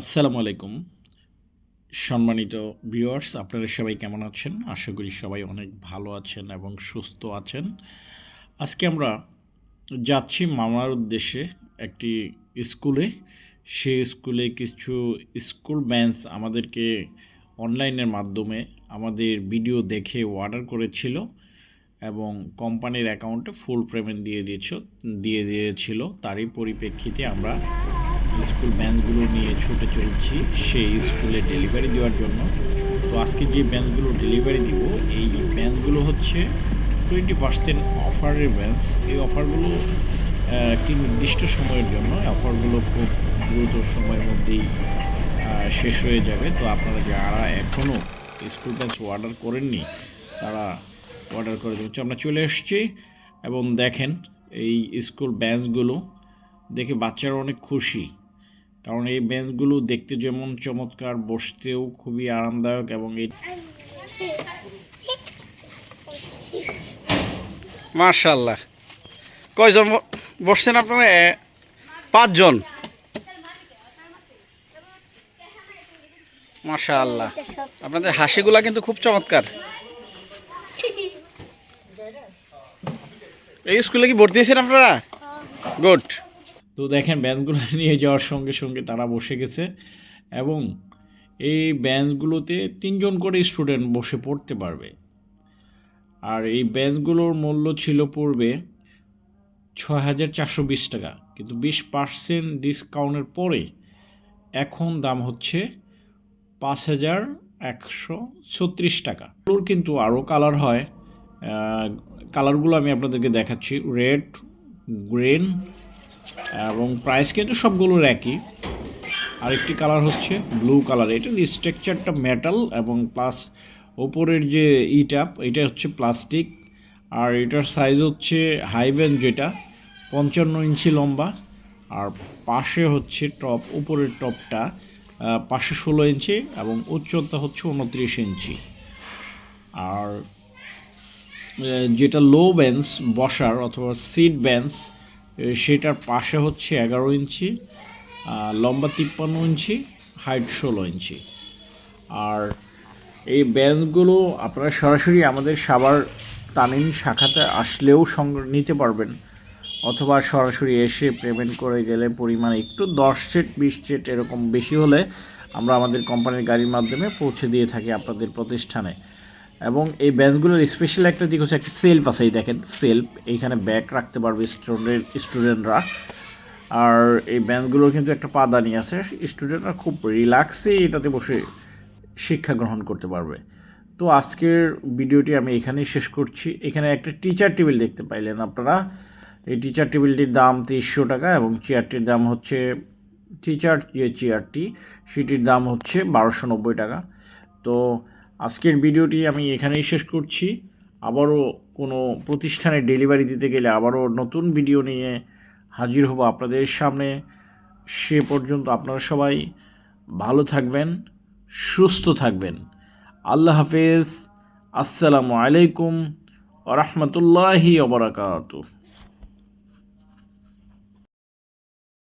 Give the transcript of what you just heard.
আসসালামু আলাইকুম। সম্মানিত ভিউয়ার্স, আপনারা সবাই কেমন আছেন? আশা করি সবাই অনেক ভালো আছেন এবং সুস্থ আছেন। আজকে আমরা যাচ্ছি মামার উদ্দেশ্যে একটি স্কুলে। সেই স্কুলে কিছু স্কুল ব্যান্স আমাদেরকে অনলাইনের মাধ্যমে আমাদের ভিডিও দেখে অর্ডার করেছিল এবং কোম্পানির অ্যাকাউন্টে ফুল পেমেন্ট দিয়ে দিয়েছ, দিয়ে দিয়েছিল। তারই পরিপ্রেক্ষিতে আমরা স্কুল ব্যাঞ্চগুলো নিয়ে ছুটে চলছি, সেই স্কুলে ডেলিভারি দেওয়ার জন্য। তো আজকে যে ব্যাঞ্চগুলো ডেলিভারি দিব, এই ব্যাঞ্চগুলো হচ্ছে টোয়েন্টি পার্সেন্ট অফারের ব্যাঞ্চ। এই অফারগুলো একটি নির্দিষ্ট সময়ের জন্য। অফারগুলো খুব দ্রুত সময়ের মধ্যেই শেষ হয়ে যাবে। তো আপনারা যারা এখনও স্কুল ব্যাঞ্চ অর্ডার করেননি, তারা অর্ডার করে দেবেন আমরা চলে এসেছি এবং দেখেন এই স্কুল ব্যাঞ্চগুলো। দেখে বাচ্চারা অনেক খুশি। কারণ এই বেঞ্চগুলো দেখতে যেমন চমৎকার বসতেও খুবই আরামদায়ক এবং এই মার্শাল্লাহ কয়জন বসছেন আপনারা? পাঁচজন। মার্শাল্লাহ আপনাদের হাসিগুলা কিন্তু খুব চমৎকার। এই স্কুলে কি ভর্তি হয়েছেন আপনারা? গুড। তো দেখেন বেঞ্চগুলো নিয়ে যাওয়ার সঙ্গে সঙ্গে তারা বসে গেছে এবং এই বেঞ্চগুলোতে তিনজন করে স্টুডেন্ট বসে পড়তে পারবে। আর এই বেঞ্চগুলোর মূল্য ছিল পূর্বে ছয় হাজার চারশো বিশ টাকা। কিন্তু বিশ পার্সেন্ট ডিসকাউন্টের পরে এখন দাম হচ্ছে পাঁচ হাজার একশো ছত্রিশ টাকা। এগুলোর কিন্তু আরও কালার হয়। কালারগুলো আমি আপনাদেরকে দেখাচ্ছি। রেড গ্রিন এবং প্রাইস কিন্তু সবগুলোর একই। আরেকটি কালার হচ্ছে ব্লু কালার এটার স্ট্রাকচারটা মেটাল এবং প্লাস ওপরের যে ইটাপ এটা হচ্ছে প্লাস্টিক আর এটার সাইজ হচ্ছে হাইভেন যেটা, পঞ্চান্ন ইঞ্চি লম্বা। আর পাশে হচ্ছে টপ উপরের টপটা পাশে ষোলো ইঞ্চি এবং উচ্চতা হচ্ছে উনত্রিশ ইঞ্চি। আর যেটা লো বেঞ্চ বসার অথবা সিট বেঞ্চ সেটার পাশে হচ্ছে এগারো ইঞ্চি লম্বা তিপ্পান্ন ইঞ্চি, হাইট ষোলো ইঞ্চি। আর এই ব্যান্ডগুলো আপনারা সরাসরি আমাদের সাবার তানিন শাখাতে আসলেও নিতে পারবেন। অথবা সরাসরি এসে পেমেন্ট করে গেলে পরিমাণ একটু দশ সেট, বিশ সেট এরকম বেশি হলে আমরা আমাদের কোম্পানির গাড়ির মাধ্যমে পৌঁছে দিয়ে থাকি আপনাদের প্রতিষ্ঠানে। এবং এই ব্যাঞ্চগুলোর স্পেশাল একটা দিক হচ্ছে একটা সেলফ আছে, এই দেখেন সেলফ এইখানে ব্যাগ রাখতে পারবে স্টুডেন্ট স্টুডেন্টরা আর এই ব্যাঞ্চগুলোর কিন্তু একটা পাদানি আছে স্টুডেন্টরা খুব রিল্যাক্সে এটাতে বসে শিক্ষা গ্রহণ করতে পারবে। তো আজকের ভিডিওটি আমি এখানেই শেষ করছি। এখানে একটা টিচার টেবিল দেখতে পাইলেন আপনারা। এই টিচার টেবিলটির দাম তেইশশো টাকা এবং চেয়ারটির দাম হচ্ছে টিচার যে চেয়ারটি সেটির দাম হচ্ছে বারোশো নব্বই টাকা। তো আজকের ভিডিওটি আমি এখানেই শেষ করছি। আবারও কোনো প্রতিষ্ঠানে ডেলিভারি দিতে গেলে আবারও নতুন ভিডিও নিয়ে হাজির হব আপনাদের সামনে। সে পর্যন্ত আপনারা সবাই ভালো থাকবেন, সুস্থ থাকবেন। আল্লাহ হাফেজ। আসসালামু আলাইকুম ওরহমতুল্লাহি ওবরাকাতুহ